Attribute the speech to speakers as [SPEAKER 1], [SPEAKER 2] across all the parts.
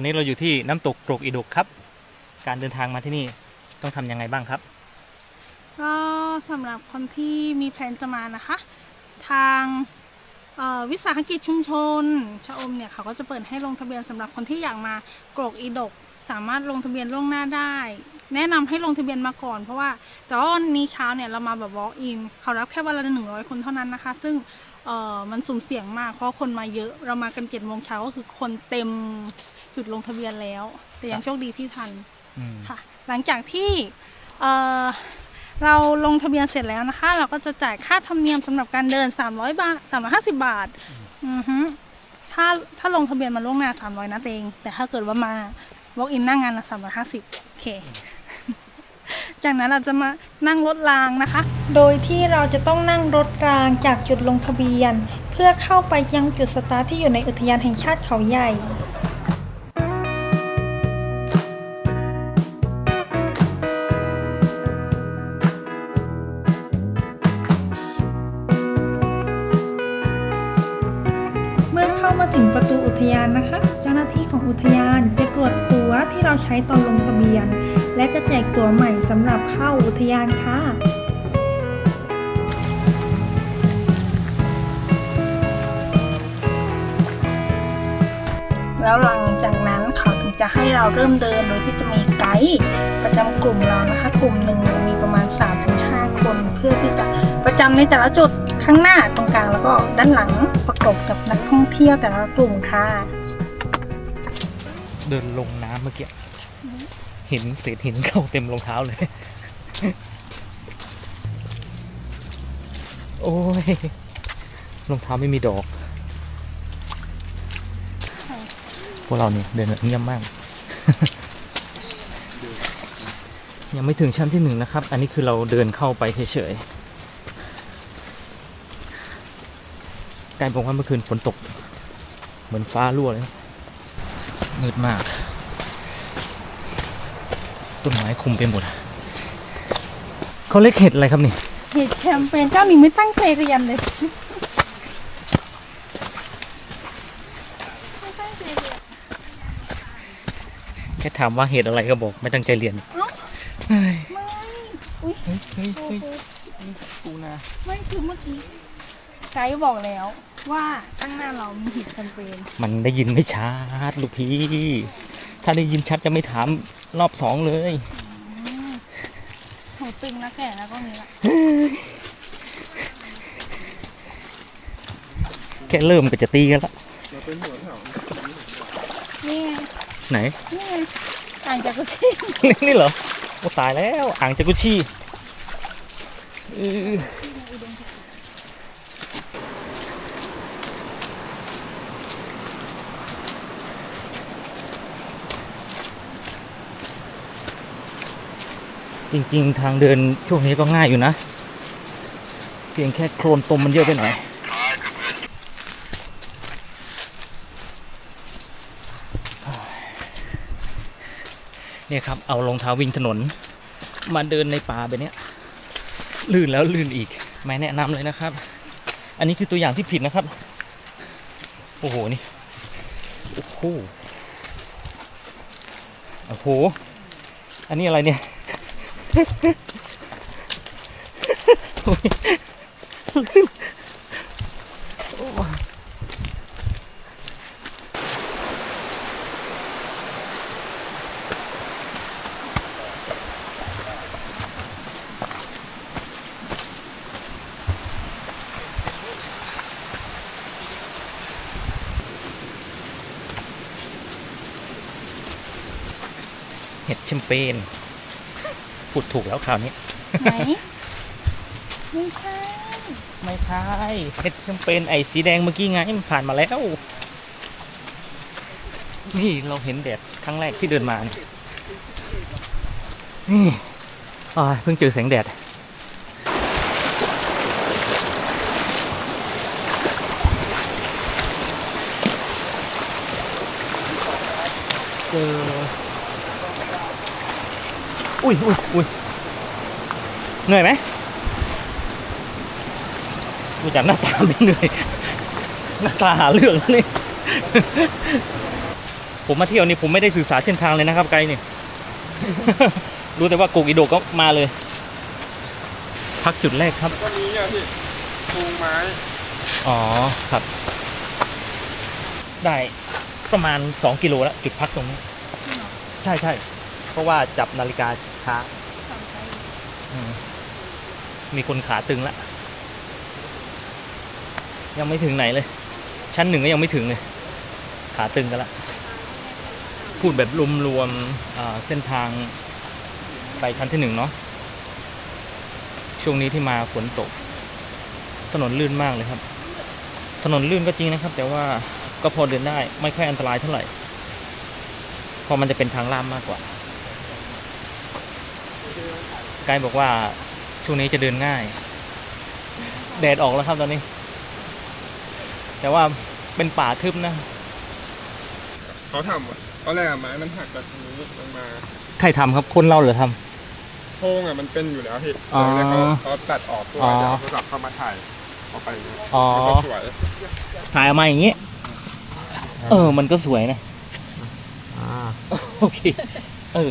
[SPEAKER 1] วันนี้เราอยู่ที่น้ำตกโกรกอีดุกครับ การเดินทางมาที่นี่ต้องทำยังไงบ้างครับ
[SPEAKER 2] ก็สำหรับคนที่มีแผนจะมานะคะ ทางวิสาหกิจชุมชนชะอมเนี่ยเขาก็จะเปิดให้ลงทะเบียนสำหรับคนที่อยากมาโกรกอีดก สามารถลงทะเบียนล่วงหน้าได้ แนะนำให้ลงทะเบียนมาก่อน เพราะว่าแต่ว่าวันนี้เช้าเนี่ยเรามาแบบ walk in เขารับแค่วันละหนึ่งร้อยคนเท่านั้นนะคะ ซึ่งมันสุ่มเสี่ยงมากเพราะคนมาเยอะเรามากันเจ็ดโมงเช้าก็คือคนเต็ม หยุดลงทะเบียนแล้ว แต่ยังโชคดีที่ทัน
[SPEAKER 1] อืม
[SPEAKER 2] ค่ะ หลังจากที่เอ่อเราลงทะเบียนเสร็จแล้วนะคะ เราก็จะจ่ายค่าธรรมเนียมสำหรับการเดิน 300 บาท 350 บาทอือฮึถ้าถ้าลงทะเบียนมาล่วงหน้า 300นะเอง แต่ถ้าเกิดว่ามา walk in หน้างานละ350โอเค จากนั้นเราจะมานั่งรถรางนะคะ โดยที่เราจะต้องนั่งรถรางจากจุดลงทะเบียน เพื่อเข้าไปยังจุดสตาร์ทที่อยู่ในอุทยานแห่งชาติเขาใหญ่ ถึงประตูอุทยานนะคะ เจ้าหน้าที่ของอุทยานจะตรวจตั๋วที่เราใช้ตอนลงทะเบียน และจะแจกตั๋วใหม่สำหรับเข้าอุทยานค่ะแล้วหลังจากนั้นเขาถึงจะให้เราเริ่มเดินโดยที่จะมีไกด์ประจำกลุ่มเรานะคะ กลุ่มหนึ่งมีประมาณ 3-5 คน เพื่อที่จะประจำในแต่ละจุดข้างหน้าตรงกลางแล้วก็ด้านหลังป กบกับนักท่องเที่ยวแต่ละกลุ่มค่ะ
[SPEAKER 1] เดินลงน้ำเมื่อกี้เหินเศษหินเข้าเต็มรองเท้าเลย โอ้ยรองเท้าไม่มีดอกพวกเราเนี่ยเดินเงียบมาก ยังไม่ถึงชั้นที่หนึ่งนะครับ อันนี้คือเราเดินเข้าไปเฉยๆ กลายบอกว่าเมื่อคืนฝนตก เหมือนฟ้ารั่วเลยมืดมาก ต้นไม้คุมไปหมดเขาเล็กเห็ดอะไรครับนี่
[SPEAKER 2] เห็ดแชมเปญเจ้าหนิงไม่ตั้งใจเรียนเลยไม่ตั้งใจเรียน
[SPEAKER 1] แค่ถามว่าเหตุอะไรก็บอก ไม่ตั้งใจเรียน
[SPEAKER 2] เอ้า
[SPEAKER 1] เฮ้ย
[SPEAKER 2] ไม่อุ้ย
[SPEAKER 1] เฮ้ยเฮ้ย
[SPEAKER 2] โอ้
[SPEAKER 1] เฮ้ย
[SPEAKER 2] โห
[SPEAKER 1] ปูนา
[SPEAKER 2] ไม่คือเมื่อกี้ ไกด์บอกแล้วว่าข้างหน้าเรามีเห็ดแชมเปญ
[SPEAKER 1] มันได้ยินไม่ชัดลูกพี่ ถ้าได้ยินชัดจะไม่ถามรอบสองเลย
[SPEAKER 2] หูตึงนะแก่แล้วก็มีละ
[SPEAKER 1] แค่เริ่มก็จะตีกันละ
[SPEAKER 2] นี่ไง
[SPEAKER 1] ไหน
[SPEAKER 2] นี่ไงอ่างจากกุชี่
[SPEAKER 1] นี่เหรอโอ้ตายแล้วอ่างจากุชี่ จริง ๆ ทางเดินช่วงนี้ก็ง่ายอยู่นะ เพียงแค่โคลนตมมันเยอะไปหน่อยเนี่ยครับ เอารองเท้าวิ่งถนน มาเดินในป่าแบบนี้ลื่นแล้วลื่นอีก ไม่แนะนำเลยนะครับ อันนี้คือตัวอย่างที่ผิดนะครับ โอ้โห นี่ โอ้โห โอ้โห อันนี้อะไรเนี่ย เห็ดแชมเปญ พูดถูกแล้วคราวนี้
[SPEAKER 2] ไหน ไม่ใช่
[SPEAKER 1] ไม่ใช่เห็ดแชมเปญไอ้สีแดงเมื่อกี้ไงมันผ่านมาแล้ว นี่เราเห็นแดดครั้งแรกที่เดินมาเนี่ยนี่อ่าเพิ่งเจอแสงแดด เจอ อุ้ยอุ้ยอุ้ยเหนื่อยไหมดูจากหน้าตาไม่เหนื่อย หน้าตาหาเรื่องแล้วนี่โผมมาเที่ยวนี่ผมไม่ได้ศึกษาเส้นทางเลยนะครับไกด์นี่ รู้แต่ว่าโกกอิโดก็มาเลย พักจุดแรกครับ
[SPEAKER 3] ก็นี้อะพี่ปูไม้
[SPEAKER 1] อ๋อครับ ได้ประมาณ 2 กิโลแล้วจุดพักตรงนี้ ใช่ใช่ เพราะว่าจับนาฬิกาช้าอืมมีคนขาตึงละ ยังไม่ถึงไหนเลย ชั้นหนึ่งก็ยังไม่ถึงเลย ขาตึงกันละ พูดแบบรวมๆอ่าเส้นทางไปชั้นที่หนึ่งเนาะ ช่วงนี้ที่มาฝนตก ถนนลื่นมากเลยครับ ถนนลื่นก็จริงนะครับ แต่ว่าก็พอเดินได้ไม่ค่อยอันตรายเท่าไหร่ เพราะมันจะเป็นทางลาดมมากกว่า ไกด์บอกว่าช่วงนี้จะเดินง่าย แดดออกแล้วครับตอนนี้ แต่ว่าเป็นป่าทึบนะ
[SPEAKER 3] เขาทำอะตอนแรกอะไม้มันหักจากตรงนี้ลงมา
[SPEAKER 1] ใครทำครับ คนเราเหรือท
[SPEAKER 3] โค้งอะมันเป็นอยู่แล้วพี่
[SPEAKER 1] อ๋อ
[SPEAKER 3] แล้วเขาเขาตัดออกตัว
[SPEAKER 1] อ๋อ
[SPEAKER 3] จะเอาโทรศัพท์เข้ามาถ่ายเอาไปอย่างเงี้ยำ
[SPEAKER 1] อ๋อ
[SPEAKER 3] มันก็สวย
[SPEAKER 1] ถ่ายออกมาอย่างนี้ เออ มันก็สวยนะ โอเค เออ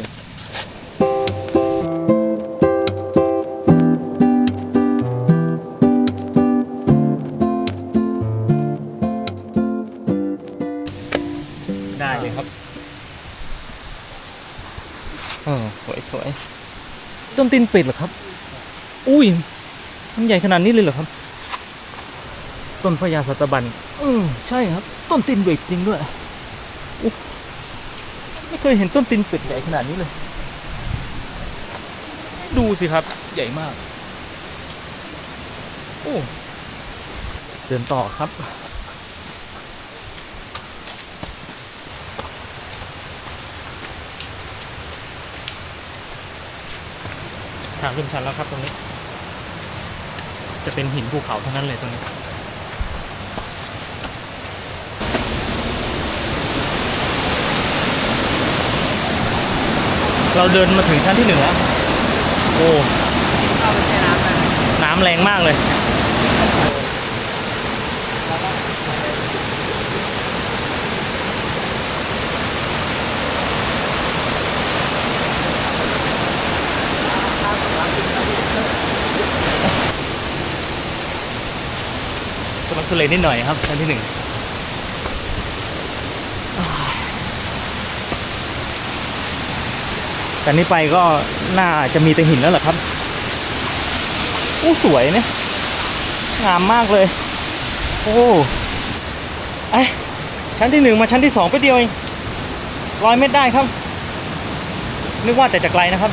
[SPEAKER 1] ต้นตีนเป็ดเหรอครับ อุ้ยมันใหญ่ขนาดนี้เลยเหรอครับ ต้นพญาสัตบันเออใช่ครับ ต้นตีนเป็ดจริงด้วยอุ๊ยไม่เคยเห็นต้นตีนเป็ดใหญ่ขนาดนี้เลย ดูสิครับ ใหญ่มาก โอ้เดินต่อครับ ทางขึ้นชันแล้วครับตรงนี้ จะเป็นหินภูเขาทั้งนั้นเลยตรงนี้เราเดินมาถึงชั้นที่หนึ่งแล้ว โอ้น้ำแรงมากเลย ทุเลนิดหน่อยครับ ชั้นที่หนึ่งแต่นี้ไปก็น่าจะมีแต่หินแล้วเหรอครับโอ้สวยเนี่ยงามมากเลย โอ้ไอชั้นที่หนึ่งมาชั้นที่สองไปเดียวเองร้อยเมตรได้ครับ นึกว่าแต่จะไกลนะครับ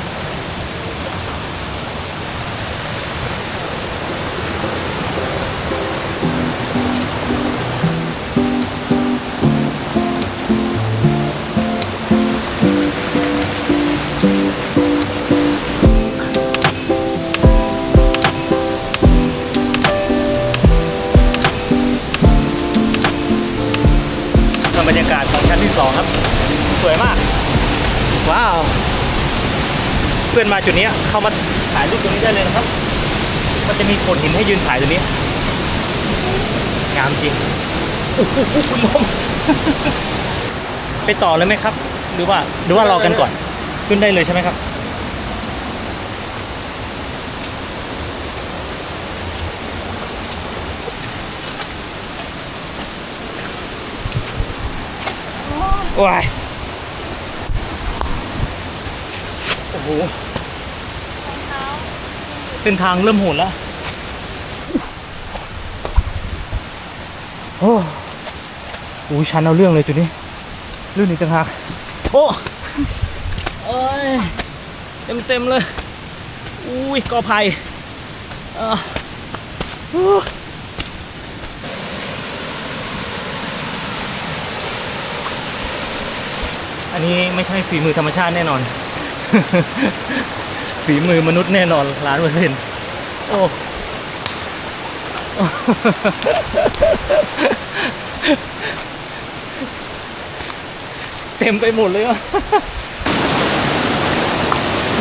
[SPEAKER 1] 12 ครับ สวยมาก ว้าว เพื่อนมาจุดนี้เข้ามาถ่ายรูปตรงนี้ได้เลยนะครับ มันจะมีโขดหินให้ยืนถ่ายตรงนี้ งามจริงไปต่อเลยไหมครับ หรือว่าหรือว่ารอกันก่อน ขึ้นได้เลยใช่ไหมครับ ว้ายโอ้โหเส้นทางเริ่มโหดแล้วโอ้โหชันเอาเรื่องเลยจุดนี้เรื่องนี้ต่างหากโอ้เอ้ยเต็มเต็มเลย อุ้ยกอไผ่อ่อ อันนี้ไม่ใช่ฝีมือธรรมชาติแน่นอน ฝีมือมนุษย์แน่นอนล้านเปอร์เซ็นต์โอ้เต็มไปหมดเลยอะ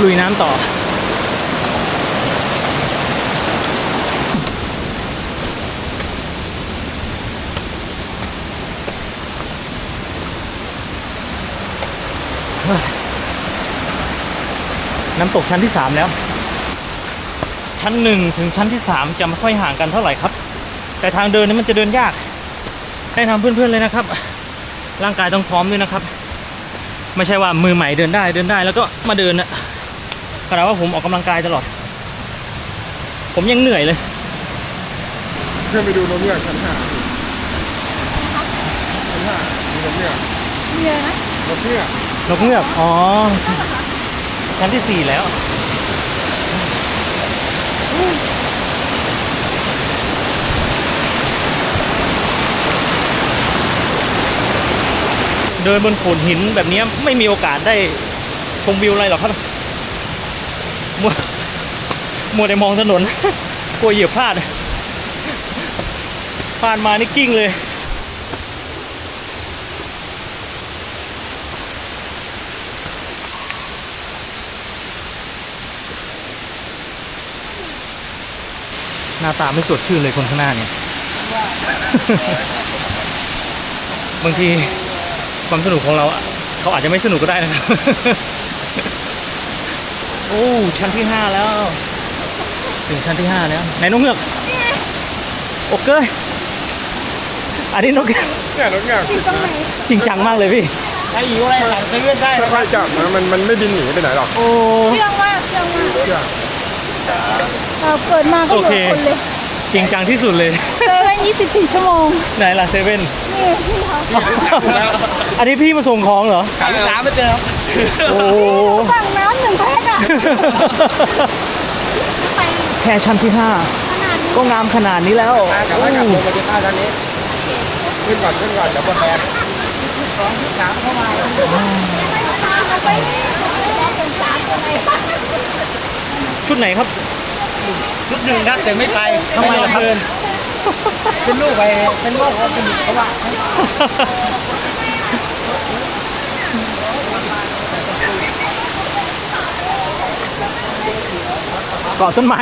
[SPEAKER 1] ลุยน้ำต่อ น้ำตกชั้นที่สามแล้ว ชั้นหนึ่งถึงชั้นที่สามจะไม่ค่อยห่างกันเท่าไหร่ครับ แต่ทางเดินนี่มันจะเดินยากให้ทำเพื่อนๆเลยนะครับ ร่างกายต้องพร้อมด้วยนะครับ ไม่ใช่ว่ามือใหม่เดินได้เดินได้แล้วก็มาเดินนะขณะว่าผมออกกำลังกายตลอด ผมยังเหนื่อยเลย
[SPEAKER 3] เพื่อนไปดูนกเงือกชั้นห้าชั้นห้ามีนกเงือก
[SPEAKER 2] มีอะไรนะ
[SPEAKER 3] นกเงือก
[SPEAKER 1] นกเงือก อ๋อ ชั้นที่สี่แล้ว เดินบนโขดหินแบบนี้ไม่มีโอกาสได้ชมวิวอะไรหรอกครับ มัวมัวแต่มองถนน กลัวเหยียบพลาดพลาดมานี่กิ้งเลย น้าตาไม่สดชื่นเลยคนข้างหน้าเนี่ย บางทีความสนุกของเราอะเขาอาจจะไม่สนุกก็ได้นะครับ โอ้ชั้นที่ห้าแล้ว ถึงชั้นที่ห้าแล้วไหนนกเงือกโอเคยอันนี้นกเงือก
[SPEAKER 3] เนี่ยนกเงือก
[SPEAKER 2] ที่ตรงไหน
[SPEAKER 1] จริงจังมากเลยพี่ไอ้อิ๋วอะไรสั่งซื้อได้
[SPEAKER 3] ค่อยๆจับนะมันมันไม่บินหนีไปไหนหรอก
[SPEAKER 1] โอ้
[SPEAKER 2] เชื่องมากเชื่องมาก
[SPEAKER 3] เชื่ อ
[SPEAKER 2] เออเกิดมาก็อยู่กับคนเลย
[SPEAKER 1] จริงจังที่สุดเลย
[SPEAKER 2] เซเว่น24 ชั่วโมง
[SPEAKER 1] ไหนล่ะเซเว่น
[SPEAKER 2] นี่พี่เขา
[SPEAKER 1] อันนี้พี่มาส่งของเหรอ
[SPEAKER 3] หาลูกค้าไม่เจอ
[SPEAKER 1] โอ้
[SPEAKER 2] สั่งน้ำหนึ่งแพ็คอะไป
[SPEAKER 1] แค่ชั้นที่ห้า
[SPEAKER 2] ขนาดนี้
[SPEAKER 1] ก็งามขนาดนี้แล้ว
[SPEAKER 3] กลับมากลับลงมาที่ใต้ด้านนี้ ขึ้นก่อนขึ้นก่อนเดี๋ยวบนแทนสองที่สามเข้ามา
[SPEAKER 2] ไปนี่เป็นสามอะไร
[SPEAKER 1] ชุดไหนครับ
[SPEAKER 3] ชุดหนึ่งครับแต่ไม่ไป
[SPEAKER 1] ทำไมล่ะครับ
[SPEAKER 3] เป็นลูกไปเป็นลูกเขาเป็นเขาว่า
[SPEAKER 1] เกาะต้นไม้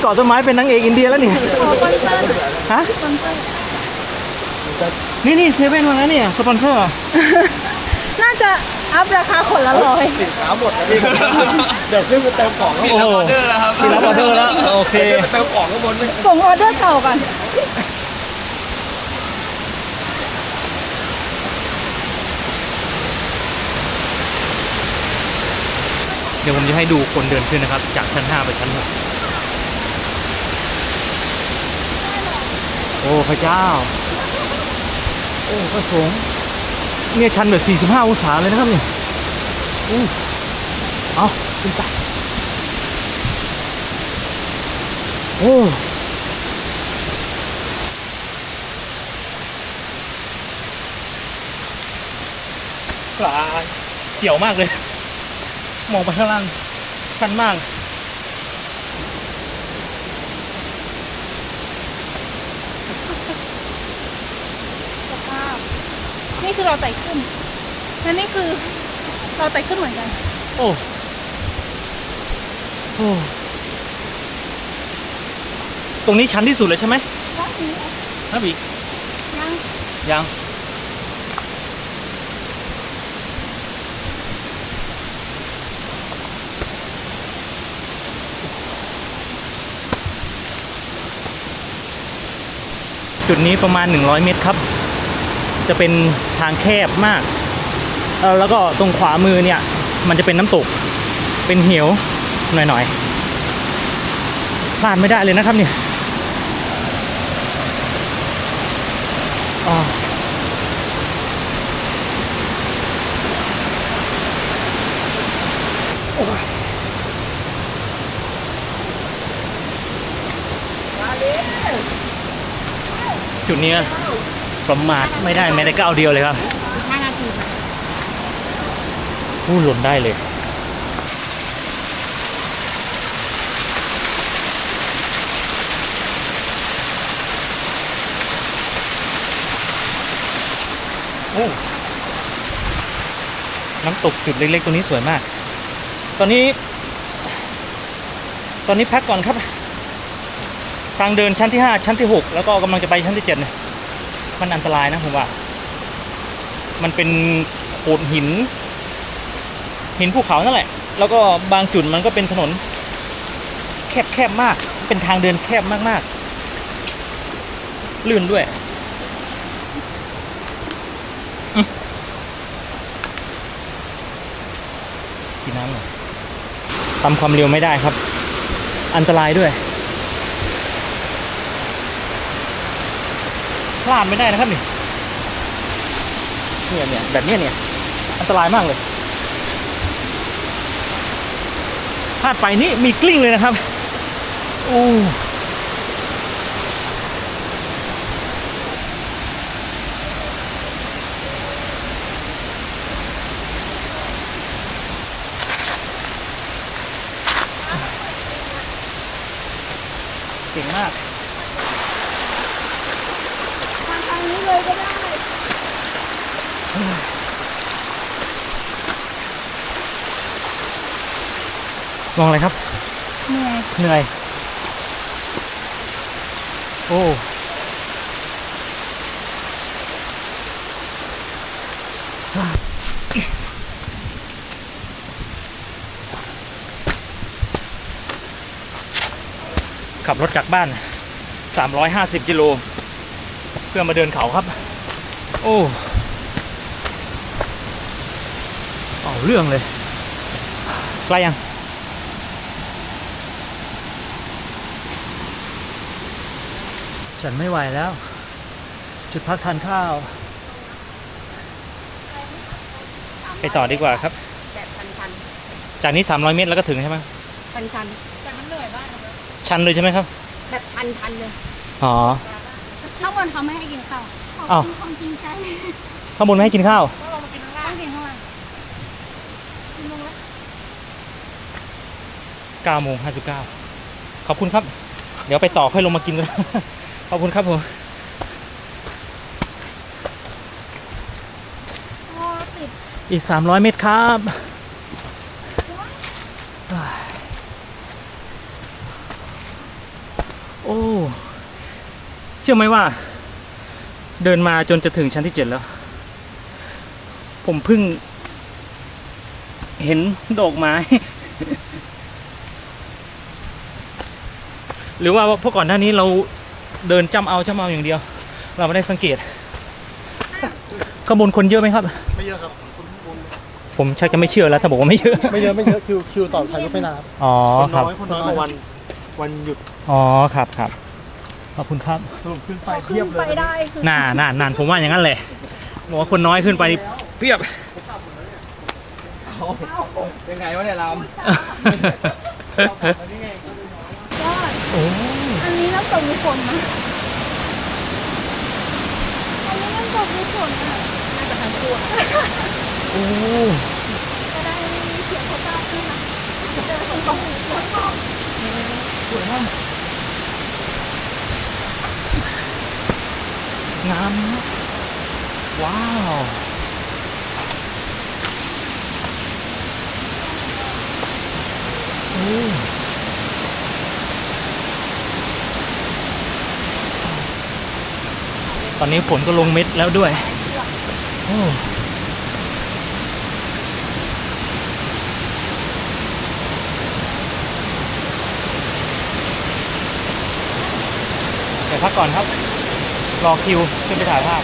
[SPEAKER 1] เกาะต้นไม้เป็นนางเอกอินเดียแล้วนี่
[SPEAKER 2] ขอคอนเสิร์ต
[SPEAKER 1] ฮะ
[SPEAKER 2] คอนเสิร์ต
[SPEAKER 1] นี่นี่เซเว่นมาแล้วเนี่ยสปอนเซอร์
[SPEAKER 2] น่าจะ อัพราคาคนละร้อย
[SPEAKER 3] สินค้าหมดนะพี่ เดี๋ยวขึ้นไปเติมของข้าง
[SPEAKER 1] โอ้
[SPEAKER 3] บน
[SPEAKER 1] โหพี่รับออเดอร์แล้วโอเค
[SPEAKER 3] ไปเติมของข้างบนเลย
[SPEAKER 2] ส่งออเดอร์เก่ากัน
[SPEAKER 1] เดี๋ยวผมจะให้ดูคนเดินขึ้นนะครับ จากชั้น 5 ไปชั้น 6 โอ้ พระเจ้า โอ้ พระสงฆ์ เนี่ยชันแบบ 45 องศาเลยนะครับเนี่ยอู้เอาขึ้นไปโอ้ปลาเสียวมากเลย มองไปข้างล่างชันมาก
[SPEAKER 2] สภาพ นี่คือเราไต่ขึ้นและนี่คือเราไต่ขึ้นเหมือนกัน
[SPEAKER 1] โอ้โอ้ตรงนี้ชันที่สุดเลยใช่ไหม
[SPEAKER 2] ว่านี้
[SPEAKER 1] ครับอีก
[SPEAKER 2] ยัง
[SPEAKER 1] ยังจุดนี้ประมาณ 100 เมตรครับ จะเป็นทางแคบมากแล้วก็ตรงขวามือเนี่ย มันจะเป็นน้ำตก เป็นเหวหน่อยๆพลาดไม่ได้เลยนะครับเนี่ยโอ้ยจุดนี้ ประมาทไม่ได้แม้แต่ก้าวเดียวเลยครับ
[SPEAKER 2] ห้านาที
[SPEAKER 1] พูดหล่นได้เลยโอ้น้ำตกจุดเล็กๆตรงนี้สวยมาก ตอนนี้ ตอนนี้พักก่อนครับ ทางเดินชั้นที่ 5 ชั้นที่ 6 แล้วก็กำลังจะไปชั้นที่7เนี่ย มันอันตรายนะผมว่า มันเป็นโขดหิน หินภูเขานั่นแหละ แล้วก็บางจุดมันก็เป็นถนน แคบแคบมาก เป็นทางเดินแคบมากๆ ลื่นด้วยกินน้ำหน่อยทำความเร็วไม่ได้ครับ อันตรายด้วย ลาดไม่ได้นะครับนี่เนี่ยเนี่ยแบบเนี้ยเนี่ยอันตรายมากเลยพลาดไปนี่มีกลิ้งเลยนะครับโอ้เก่งมาก
[SPEAKER 2] ทางทางนี้เลยก็ได้
[SPEAKER 1] มองอะไรครับ
[SPEAKER 2] เหนื่อย
[SPEAKER 1] เหนื่อย โอ้ขับรถจากบ้าน 350 กิโล เพื่อมาเดินเขาครับ โอ้เอาเรื่องเลยไกลยังฉันไม่ไหวแล้ว จุดพักทานข้าว ไปต่อดีกว่าครับ
[SPEAKER 4] แบบชัน
[SPEAKER 1] จากนี้ 300 เมตรแล้วก็ถึงใช่ไหม
[SPEAKER 4] ๆชันชัน
[SPEAKER 2] แต่มันเหนื่อยมากนะ
[SPEAKER 1] ชันเลยใช่ไหมครับ
[SPEAKER 4] ๆแบบชันชันๆเลย
[SPEAKER 1] อ๋อ
[SPEAKER 2] ข้างบนเขาไม่ให้กินข้าว
[SPEAKER 1] อ้าว
[SPEAKER 2] ขความจริงใจ
[SPEAKER 1] ข้างบนไม่ให้กินข้าว
[SPEAKER 2] ต้องลงมากินข้างล่างต้องกินข้างล่างกินลงแล้ว
[SPEAKER 1] 9โมง59 ขอบคุณครับ เดี๋ยวไปต่อค่อยลงมากินกัน ขอบคุณครับผม
[SPEAKER 2] โอ้ติด
[SPEAKER 1] อีก 300 เมตรครับโอ้ เชื่อไหมว่า เดินมาจนจะถึงชั้นที่เจ็ดแล้ว ผมเพิ่ง เห็นดอกไม้ หรือว่าเพราะก่อนหน้านี้เราเดินจำเอาจำเอาอย่างเดียว เราไม่ได้สังเกตข้างบนคนเยอะไหมครับ
[SPEAKER 3] ไม่เยอะครับคุณคุณ
[SPEAKER 1] ผมชักจะไม่เชื่อแล้วถ้าบอกว่าไม่เยอะ
[SPEAKER 3] ไม่เยอะไม่เยอะคิวคิวต่อถ่ายรูปไม่นานครับ
[SPEAKER 1] อ๋อ
[SPEAKER 3] คน
[SPEAKER 1] ครับ
[SPEAKER 3] น้อยคนน้อยกว่าวันวันหยุด
[SPEAKER 1] อ๋อครับครับ ขอบคุณครับ
[SPEAKER 3] สรุปขึ้นไปเทียบเลย
[SPEAKER 4] ไปได้คือ
[SPEAKER 1] น่าน่าน่านผมว่าอย่างนั้นแหละบอกว่าคนน้อยขึ้นไปนี่เพียบ
[SPEAKER 3] ยังไงวะเนี่ยเรา
[SPEAKER 2] ยอด
[SPEAKER 1] โอ้
[SPEAKER 2] อันนี้น้ำตกมีฝนนะอันนี้น้ำตกมีฝนนะ
[SPEAKER 4] น่าจะทันตัว
[SPEAKER 1] โอ้
[SPEAKER 2] จะได้ไม่มีเสียงเขาตามขึ้นนะเจอคนตกคนตก
[SPEAKER 1] สวยมาก งามมากว้าว โอ้ตอนนี้ฝนก็ลงเม็ดแล้วด้วย โอ้เดี๋ยวพักก่อนครับ รอคิวขึ้นไปถ่ายภาพ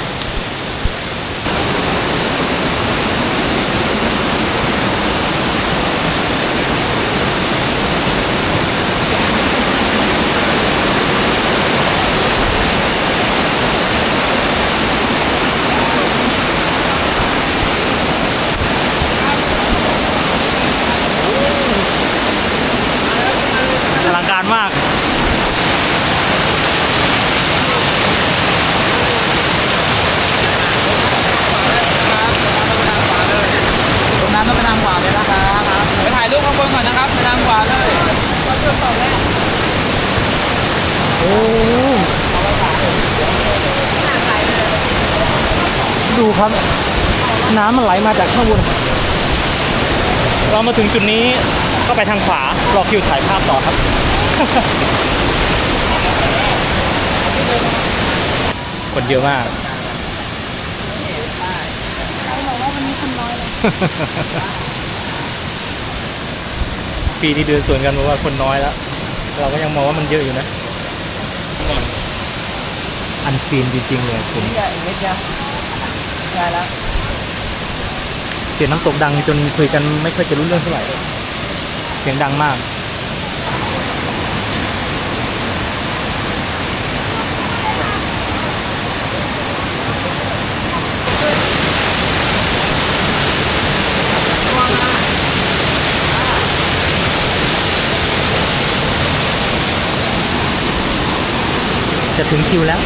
[SPEAKER 1] อลังการมาก
[SPEAKER 3] ตรงนั้นต้องไปทางขวาเลยนะครับไปถ่ายรูปข้างบนก่อนนะครับไปทางขวาเลย
[SPEAKER 1] โอ้ดูครับ น้ำมันไหลมาจากข้างบน เรามาถึงจุดนี้ก็ไปทางขวารอคิวถ่ายภาพต่อครับ คนเยอะมาก
[SPEAKER 2] เขาบอกว่าวันนี้คนน้อยเลย
[SPEAKER 1] ปีที่เดินสวนกันบอกว่าคนน้อยแล้ว เราก็ยังมองว่ามันเยอะอยู่นะ อันซีนจริงๆเลยผม
[SPEAKER 3] นี่เม็ดยังได้แล้ว
[SPEAKER 1] เสียงน้ำตกดังจนคุยกันไม่ค่อยจะรู้เรื่องเท่าไหร่เสียงดังมาก จะถึงคิวแล้ว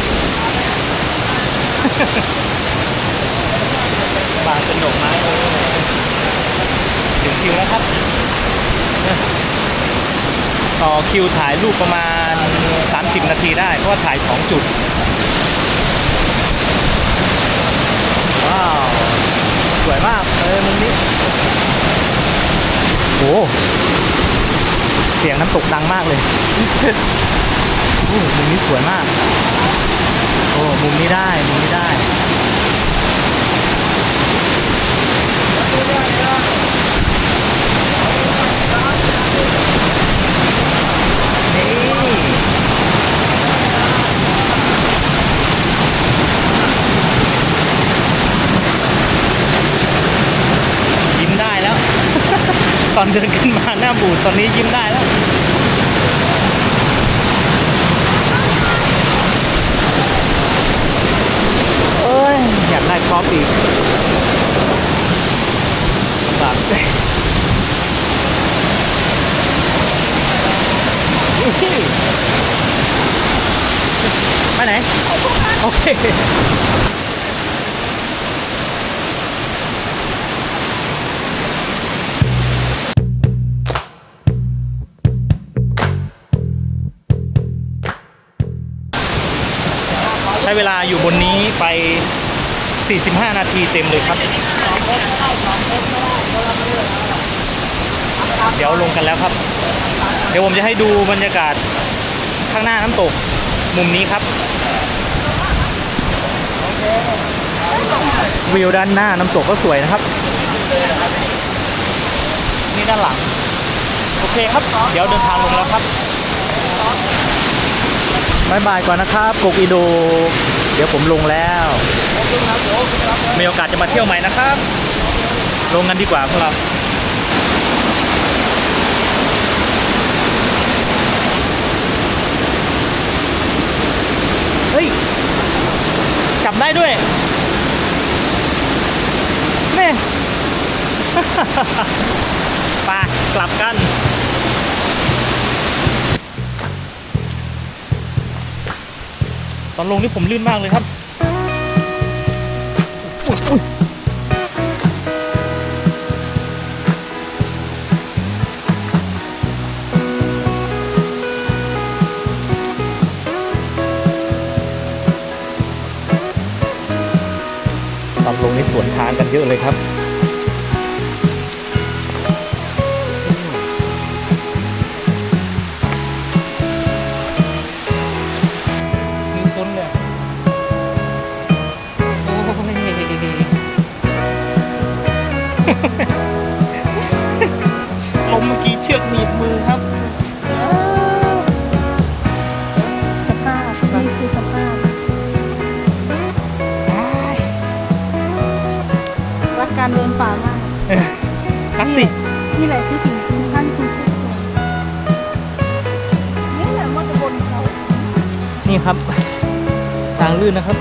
[SPEAKER 1] บางเป็นดอกไม้เออ ถึงคิวแล้วครับ ต่อคิวถ่ายรูปประมาณ 30 นาทีได้ เพราะว่าถ่าย 2 จุด ว้าว สวยมาก เออมุมนี้โอ้เสียงน้ำตกดังมากเลยโอ้มุมนี้สวยมาก โอ้มุมนี้ได้ มุมนี้ได้ นี่ยิ้มได้แล้ว ต อนเดินขึ้นมาหน้าบูดตอนนี้ยิ้มได้แล้วเอ้ยอยากได้ครอปอีกฝากไปไหน โอเค เวลาอยู่บนนี้ไป 45 นาทีเต็มเลยครับ เดี๋ยวลงกันแล้วครับ เดี๋ยวผมจะให้ดูบรรยากาศข้างหน้าน้ำตกมุมนี้ครับ วิวด้านหน้าน้ำตกก็สวยนะครับ นี่ด้านหลัง โอเคครับ เดี๋ยวเดินทางลงแล้วครับ บายบายก่อนนะครับกกอีโด เดี๋ยวผมลงแล้ว มีโอกาสจะมาเที่ยวใหม่นะครับ ลงกันดีกว่าพวกเราเฮ้ย จับได้ด้วยแม่ไปกลับกัน อนลงนี่ผมลื่นมากเลยครับตอนลงนี่สวนทางกันเยอะเลยครับ ลมเมื่อกี้เชือกหนีบมือครับ
[SPEAKER 2] สภาพนี่คือสภาพรักการเดินป่ามาก
[SPEAKER 1] รักสิ
[SPEAKER 2] นี่แหละคือสิ่งที่ท่านคุณพูดนี่แหละว่าจะบนเขา
[SPEAKER 1] นี่ครับ ทางลื่นนะครับ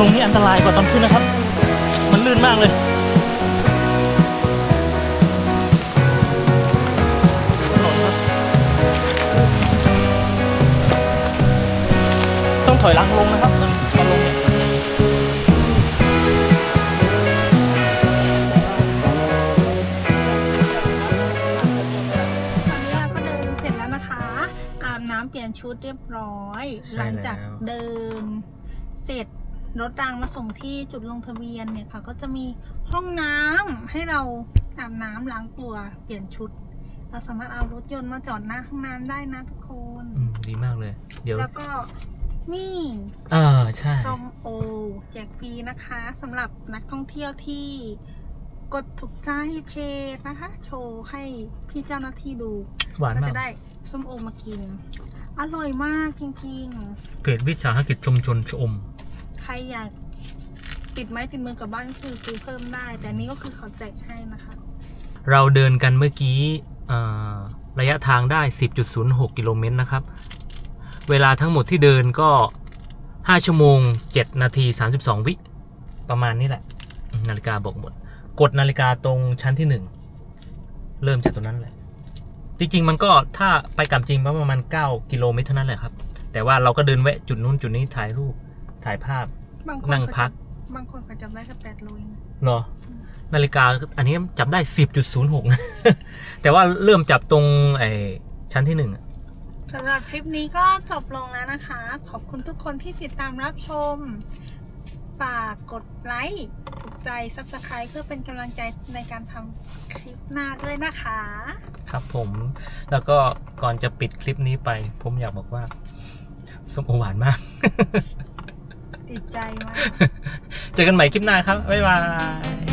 [SPEAKER 1] ลงนี่อันตรายกว่าตอนขึ้นนะครับ มันลื่นมากเลยต้องถอยหลังลงนะครับตอนตอนลงเนี่ย
[SPEAKER 2] ตอนนี้เราก็เดินเสร็จแล้วนะคะอาบน้ำเปลี่ยนชุดเรียบร้อย
[SPEAKER 1] ใช่
[SPEAKER 2] หลังจาก
[SPEAKER 1] แล้ว
[SPEAKER 2] เดินเส ร็จรถรางมาส่งที่จุดลงทะเบียนเนี่ยค่ะ ก็จะมีห้องน้ำให้เราอาบน้ำล้างตัวเปลี่ยนชุด เราสามารถเอารถยนต์มาจอดหน้าห้องน้ำได้นะทุกคน
[SPEAKER 1] อืมดีมากเลย เดี๋ยว
[SPEAKER 2] แล้วก็นี่
[SPEAKER 1] เออใช่
[SPEAKER 2] ส้มโอ แจกฟรีนะคะสำหรับนักท่องเที่ยวที่กดถูกใจเพจนะคะ โชว์ให้พี่เจ้าหน้าที่ดู
[SPEAKER 1] หวาน
[SPEAKER 2] ก็
[SPEAKER 1] มา
[SPEAKER 2] จะ
[SPEAKER 1] ก
[SPEAKER 2] ได้ส้มโอมากิน อร่อยมากจริง
[SPEAKER 1] เพจวิสาหกิจชุมชนชะอม
[SPEAKER 2] ๆ ใครอยากติดไม้ติดมือกลับบ้านก็คือซื้อเพิ่มได้ แต่นี้ก็คือเขาแจกให้นะคะ
[SPEAKER 1] เราเดินกันเมื่อกี้ระยะทางได้ 10.06 กิโลเมตรนะครับ เวลาทั้งหมดที่เดินก็ 5 ชั่วโมง 7 นาที 32 วิ ประมาณนี้แหละ นาฬิกาบอกหมด กดนาฬิกาตรงชั้นที่ 1 เริ่มจากตรงนั้นแหละ จริง ๆ มันก็ถ้าไปกลับจริงประมาณ 9 กิโลเมตรเท่านั้นแหละครับ แต่ว่าเราก็เดินแวะจุดนู้นจุดนี้ถ่ายรูป ถ่ายภาพ
[SPEAKER 2] บางคน
[SPEAKER 1] นั่งพัก
[SPEAKER 2] บางคนเขาจำได้แค่แปดโลเอง
[SPEAKER 1] เหรอนาฬิกาอันนี้จับได้ 10.06นะแต่ว่าเริ่มจับตรงไอ้ชั้นที่หนึ่งอะ
[SPEAKER 2] สำหรับคลิปนี้ก็จบลงแล้วนะคะ ขอบคุณทุกคนที่ติดตามรับชม ฝากกดไลค์ถูกใจ subscribe เพื่อเป็นกำลังใจในการทำคลิปหน้าด้วยนะคะ
[SPEAKER 1] ครับผม แล้วก็ก่อนจะปิดคลิปนี้ไป ผมอยากบอกว่าส้มโอหวานมาก
[SPEAKER 2] ติดใจมาก
[SPEAKER 1] เจอกันใหม่คลิปหน้าครับ บ๊ายบาย